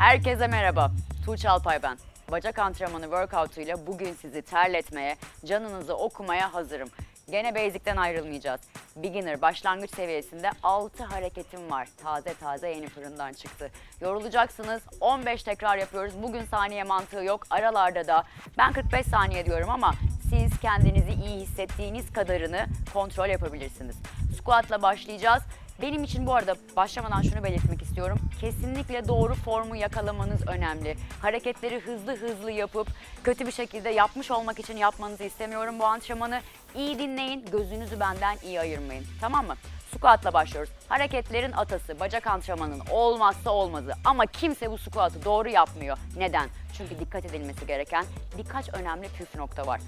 Herkese merhaba. Tuğçe Alpay ben. Bacak antrenmanı workout'u ile bugün sizi terletmeye, canınızı okumaya hazırım. Gene basic'ten ayrılmayacağız. Beginner başlangıç seviyesinde 6 hareketim var. Taze taze yeni fırından çıktı. Yorulacaksınız. 15 tekrar yapıyoruz. Bugün saniye mantığı yok. Aralarda da ben 45 saniye diyorum ama siz kendinizi iyi hissettiğiniz kadarını kontrol yapabilirsiniz. Squat'la başlayacağız. Benim için bu arada başlamadan şunu belirtmek istiyorum. Kesinlikle doğru formu yakalamanız önemli. Hareketleri hızlı hızlı yapıp kötü bir şekilde yapmış olmak için yapmanızı istemiyorum bu antrenmanı. İyi dinleyin, gözünüzü benden iyi ayırmayın. Tamam mı? Squat'la başlıyoruz. Hareketlerin atası, bacak antrenmanının olmazsa olmazı. Ama kimse bu squat'ı doğru yapmıyor. Neden? Çünkü dikkat edilmesi gereken birkaç önemli püf nokta var.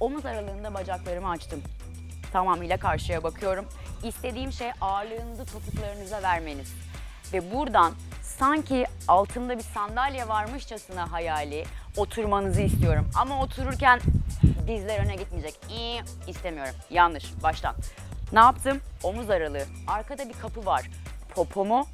Omuz aralığında bacaklarımı açtım. Tamamıyla karşıya bakıyorum. İstediğim şey ağırlığınızı topuklarınıza vermeniz. Ve buradan sanki altımda bir sandalye varmışçasına hayali oturmanızı istiyorum. Ama otururken dizler öne gitmeyecek. İyi istemiyorum. Yanlış. Baştan. Ne yaptım? Omuz aralığı. Arkada bir kapı var. Popomu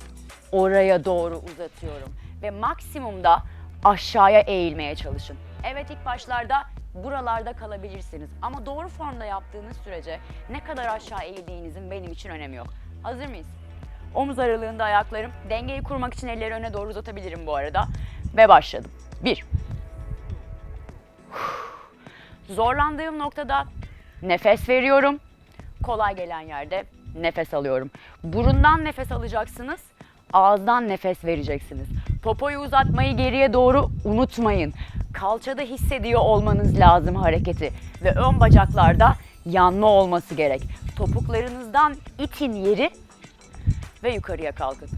oraya doğru uzatıyorum. Ve maksimumda aşağıya eğilmeye çalışın. Evet ilk başlarda buralarda kalabilirsiniz. Ama doğru formda yaptığınız sürece ne kadar aşağı eğildiğinizin benim için önemi yok. Hazır mıyız? Omuz aralığında ayaklarım. Dengeyi kurmak için elleri öne doğru uzatabilirim bu arada. Ve başladım. Bir. Zorlandığım noktada nefes veriyorum. Kolay gelen yerde nefes alıyorum. Burundan nefes alacaksınız. Ağızdan nefes vereceksiniz. Popoyu uzatmayı geriye doğru unutmayın. Kalçada hissediyor olmanız lazım hareketi ve ön bacaklarda yanma olması gerek. Topuklarınızdan itin yeri ve yukarıya kalkın.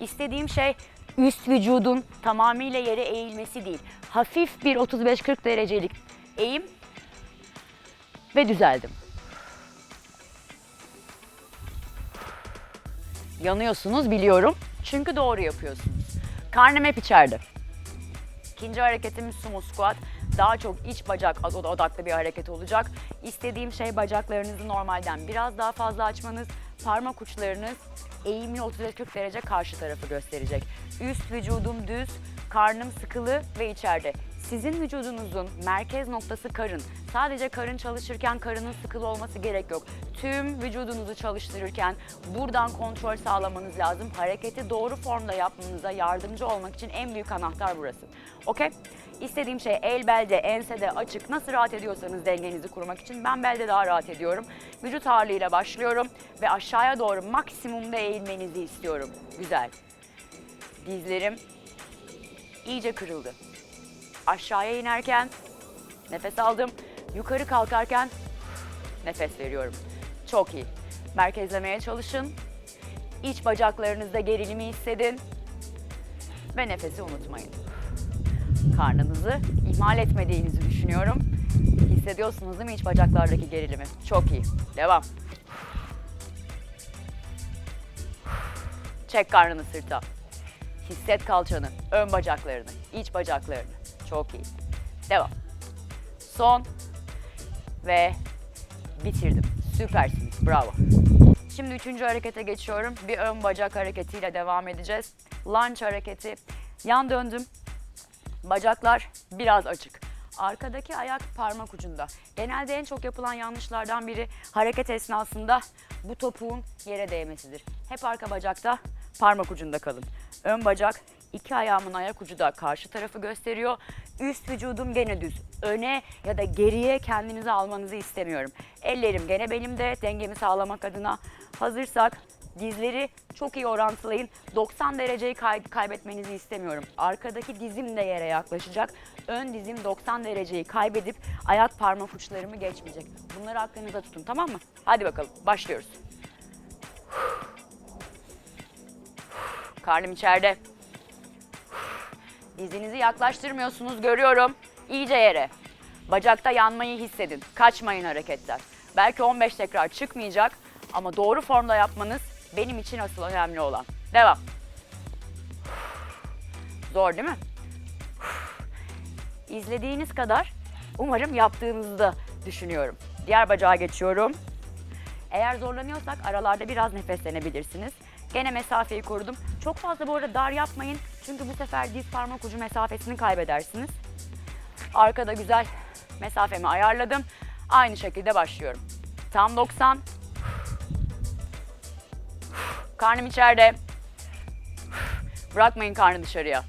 İstediğim şey üst vücudun tamamıyla yere eğilmesi değil. Hafif bir 35-40 derecelik eğim ve düzeldim. Yanıyorsunuz biliyorum. Çünkü doğru yapıyorsunuz. Karnım hep içeride. İkinci hareketimiz sumo squat. Daha çok iç bacak od- odaklı bir hareket olacak. İstediğim şey bacaklarınızı normalden biraz daha fazla açmanız. Parmak uçlarınız eğimli 35-40 derece karşı tarafı gösterecek. Üst vücudum düz, karnım sıkılı ve içeride. Sizin vücudunuzun merkez noktası karın. Sadece karın çalışırken karının sıkılı olması gerek yok. Tüm vücudunuzu çalıştırırken buradan kontrol sağlamanız lazım. Hareketi doğru formda yapmanıza yardımcı olmak için en büyük anahtar burası. Okey? İstediğim şey el belde, ensede açık. Nasıl rahat ediyorsanız dengenizi kurmak için ben belde daha rahat ediyorum. Vücut ağırlığıyla başlıyorum ve aşağıya doğru maksimumda eğilmenizi istiyorum. Güzel. Dizlerim iyice kırıldı. Aşağıya inerken nefes aldım. Yukarı kalkarken nefes veriyorum. Çok iyi. Merkezlemeye çalışın. İç bacaklarınızda gerilimi hissedin. Ve nefesi unutmayın. Karnınızı ihmal etmediğinizi düşünüyorum. Hissediyorsunuz değil mi iç bacaklardaki gerilimi? Çok iyi. Devam. Çek karnını sırta. Hisset kalçanı, ön bacaklarını, iç bacaklarını. Çok iyi. Devam. Son ve bitirdim. Süpersiniz. Bravo. Şimdi üçüncü harekete geçiyorum. Bir ön bacak hareketiyle devam edeceğiz. Lunge hareketi. Yan döndüm. Bacaklar biraz açık. Arkadaki ayak parmak ucunda. Genelde en çok yapılan yanlışlardan biri hareket esnasında bu topuğun yere değmesidir. Hep arka bacakta parmak ucunda kalın. Ön bacak iki ayağımın ayak ucu da karşı tarafı gösteriyor. Üst vücudum gene düz. Öne ya da geriye kendinizi almanızı istemiyorum. Ellerim gene belimde dengemi sağlamak adına. Hazırsak Dizleri çok iyi orantılayın. 90 dereceyi kay- kaybetmenizi istemiyorum. Arkadaki dizim de yere yaklaşacak. Ön dizim 90 dereceyi kaybedip ayak parmak uçlarımı geçmeyecek. Bunları aklınıza tutun tamam mı? Hadi bakalım başlıyoruz. Karnım içeride. Dizinizi yaklaştırmıyorsunuz görüyorum. İyice yere. Bacakta yanmayı hissedin. Kaçmayın hareketler. Belki 15 tekrar çıkmayacak ama doğru formda yapmanız benim için asıl önemli olan. Devam. Zor değil mi? İzlediğiniz kadar umarım yaptığınızı da düşünüyorum. Diğer bacağa geçiyorum. Eğer zorlanıyorsak aralarda biraz nefeslenebilirsiniz. Gene mesafeyi korudum. Çok fazla bu arada dar yapmayın. Çünkü bu sefer diz parmak ucu mesafesini kaybedersiniz. Arkada güzel mesafemi ayarladım. Aynı şekilde başlıyorum. Tam 90. Karnım içeride. Bırakmayın karnı dışarıya.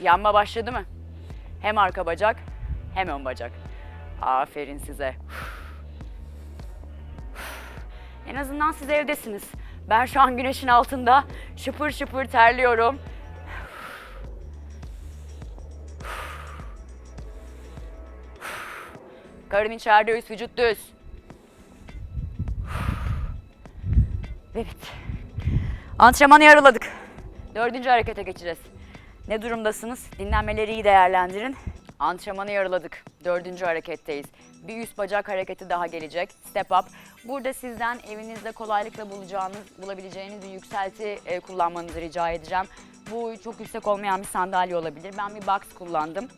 Yanma başladı mı? Hem arka bacak hem ön bacak. Aferin size. En azından siz evdesiniz. Ben şu an güneşin altında şıpır şıpır terliyorum. Karın içeride, üst vücut düz. Evet. Antrenmanı yarıladık. Dördüncü harekete geçeceğiz. Ne durumdasınız? Dinlenmeleri iyi değerlendirin. Antrenmanı yarıladık. Dördüncü hareketteyiz. Bir üst bacak hareketi daha gelecek. Step up. Burada sizden evinizde kolaylıkla bulacağınız, bulabileceğiniz bir yükselti e, kullanmanızı rica edeceğim. Bu çok yüksek olmayan bir sandalye olabilir. Ben bir box kullandım.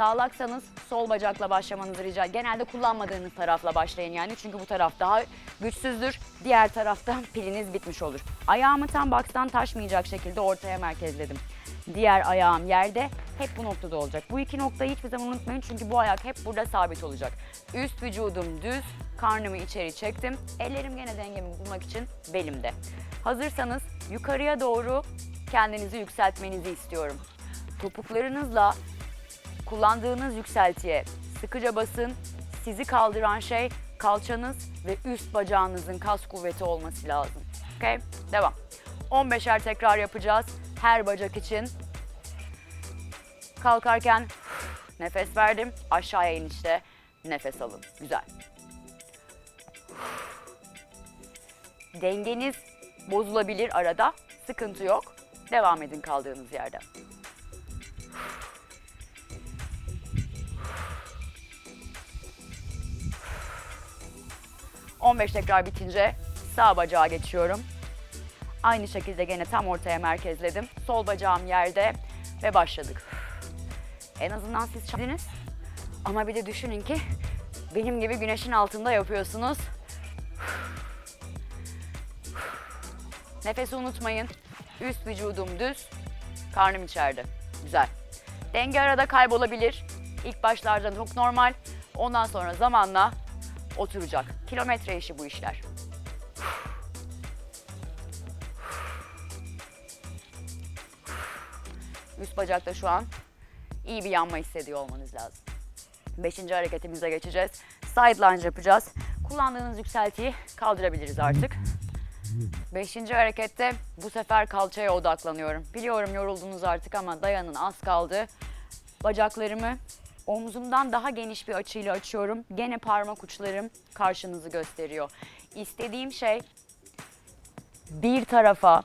Sağlaksanız sol bacakla başlamanızı rica Genelde kullanmadığınız tarafla başlayın yani çünkü bu taraf daha güçsüzdür. Diğer tarafta piliniz bitmiş olur. Ayağımı tam box'tan taşmayacak şekilde ortaya merkezledim. Diğer ayağım yerde hep bu noktada olacak. Bu iki noktayı hiçbir zaman unutmayın çünkü bu ayak hep burada sabit olacak. Üst vücudum düz, karnımı içeri çektim. Ellerim gene dengemi bulmak için belimde. Hazırsanız yukarıya doğru kendinizi yükseltmenizi istiyorum. Topuklarınızla kullandığınız yükseltiye sıkıca basın. Sizi kaldıran şey kalçanız ve üst bacağınızın kas kuvveti olması lazım. Okay? Devam. 15'er tekrar yapacağız her bacak için. Kalkarken nefes verdim. Aşağıya inişte nefes alın. Güzel. Dengeniz bozulabilir arada. Sıkıntı yok. Devam edin kaldığınız yerden. 15 tekrar bitince sağ bacağa geçiyorum. Aynı şekilde gene tam ortaya merkezledim. Sol bacağım yerde ve başladık. En azından siz çaldınız. Ama bir de düşünün ki benim gibi güneşin altında yapıyorsunuz. Nefesi unutmayın. Üst vücudum düz, karnım içeride. Güzel. Denge arada kaybolabilir. İlk başlarda çok normal. Ondan sonra zamanla oturacak. Kilometre işi bu işler. Üst bacakta şu an iyi bir yanma hissediyor olmanız lazım. Beşinci hareketimize geçeceğiz. Side lunge yapacağız. Kullandığınız yükseltiyi kaldırabiliriz artık. Beşinci harekette bu sefer kalçaya odaklanıyorum. Biliyorum yoruldunuz artık ama dayanın az kaldı. Bacaklarımı omzumdan daha geniş bir açıyla açıyorum. Gene parmak uçlarım karşınızı gösteriyor. İstediğim şey bir tarafa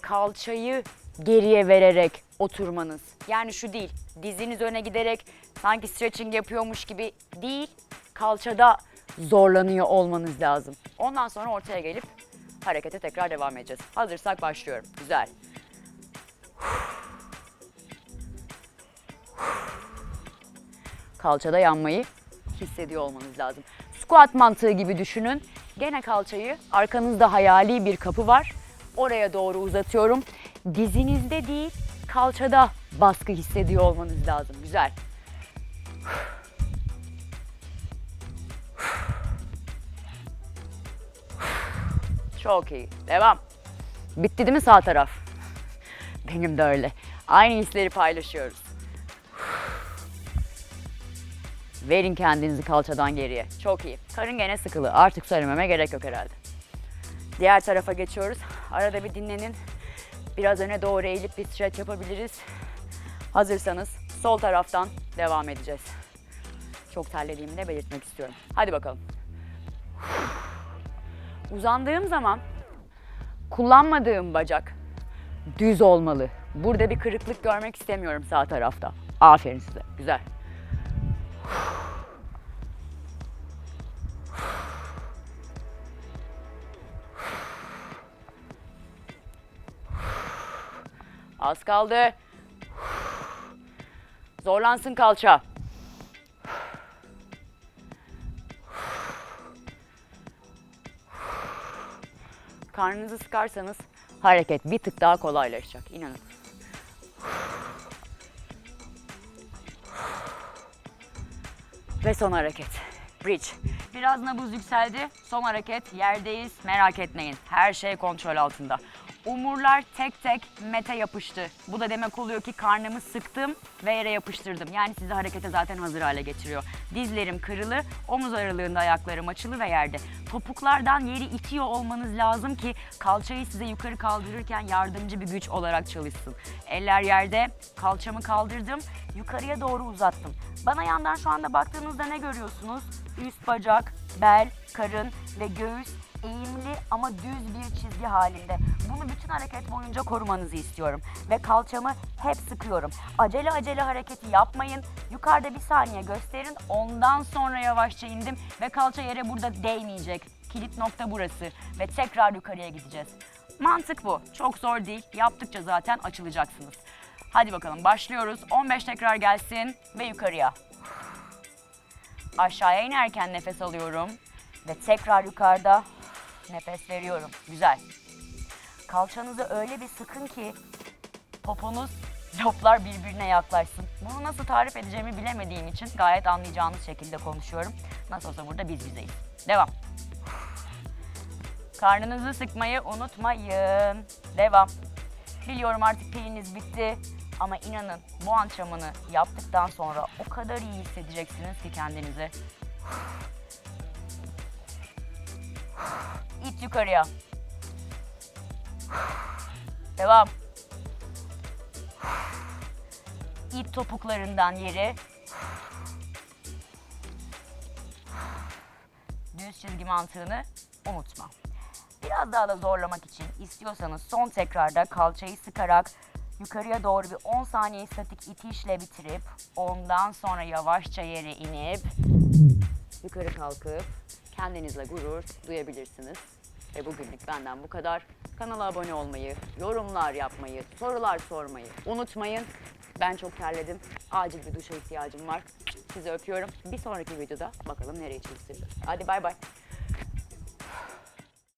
kalçayı geriye vererek oturmanız. Yani şu değil, diziniz öne giderek sanki stretching yapıyormuş gibi değil, kalçada zorlanıyor olmanız lazım. Ondan sonra ortaya gelip harekete tekrar devam edeceğiz. Hazırsak başlıyorum. Güzel. Kalçada yanmayı hissediyor olmanız lazım. Squat mantığı gibi düşünün. Gene kalçayı arkanızda hayali bir kapı var. Oraya doğru uzatıyorum. Dizinizde değil, kalçada baskı hissediyor olmanız lazım. Güzel. Çok iyi. Devam. Bitti değil mi sağ taraf? Benim de öyle. Aynı hisleri paylaşıyoruz. Verin kendinizi kalçadan geriye. Çok iyi. Karın gene sıkılı. Artık söylememe gerek yok herhalde. Diğer tarafa geçiyoruz. Arada bir dinlenin. Biraz öne doğru eğilip bir stretch yapabiliriz. Hazırsanız sol taraftan devam edeceğiz. Çok terlediğimi de belirtmek istiyorum. Hadi bakalım. Uzandığım zaman kullanmadığım bacak düz olmalı. Burada bir kırıklık görmek istemiyorum sağ tarafta. Aferin size. Güzel. Az kaldı. Zorlansın kalça. Karnınızı sıkarsanız hareket bir tık daha kolaylaşacak. İnanın. Ve son hareket. Bridge. Biraz nabız yükseldi. Son hareket. Yerdeyiz. Merak etmeyin. Her şey kontrol altında. Umurlar tek tek mete yapıştı. Bu da demek oluyor ki karnımı sıktım ve yere yapıştırdım. Yani sizi harekete zaten hazır hale getiriyor. Dizlerim kırılı, omuz aralığında ayaklarım açılı ve yerde. Topuklardan yeri itiyor olmanız lazım ki kalçayı size yukarı kaldırırken yardımcı bir güç olarak çalışsın. Eller yerde, kalçamı kaldırdım, yukarıya doğru uzattım. Bana yandan şu anda baktığınızda ne görüyorsunuz? Üst bacak, bel, karın ve göğüs eğimli ama düz bir çizgi halinde. Bunu bütün hareket boyunca korumanızı istiyorum. Ve kalçamı hep sıkıyorum. Acele acele hareketi yapmayın. Yukarıda bir saniye gösterin. Ondan sonra yavaşça indim ve kalça yere burada değmeyecek. Kilit nokta burası ve tekrar yukarıya gideceğiz. Mantık bu. Çok zor değil. Yaptıkça zaten açılacaksınız. Hadi bakalım başlıyoruz. 15 tekrar gelsin ve yukarıya. Aşağıya inerken nefes alıyorum ve tekrar yukarıda nefes veriyorum. Güzel. Kalçanızı öyle bir sıkın ki poponuz loplar birbirine yaklaşsın. Bunu nasıl tarif edeceğimi bilemediğim için gayet anlayacağınız şekilde konuşuyorum. Nasıl olsa burada biz bizeyiz. Devam. Karnınızı sıkmayı unutmayın. Devam. Biliyorum artık piliniz bitti. Ama inanın bu antrenmanı yaptıktan sonra o kadar iyi hissedeceksiniz ki kendinizi. İt yukarıya. Devam. İt topuklarından yeri. Düz çizgi mantığını unutma. Biraz daha da zorlamak için istiyorsanız son tekrarda kalçayı sıkarak yukarıya doğru bir 10 saniye statik itişle bitirip ondan sonra yavaşça yere inip yukarı kalkıp kendinizle gurur duyabilirsiniz. Ve bugünlük benden bu kadar. Kanala abone olmayı, yorumlar yapmayı, sorular sormayı unutmayın. Ben çok terledim. Acil bir duşa ihtiyacım var. Sizi öpüyorum. Bir sonraki videoda bakalım nereye çalıştıracağız. Hadi bay bay.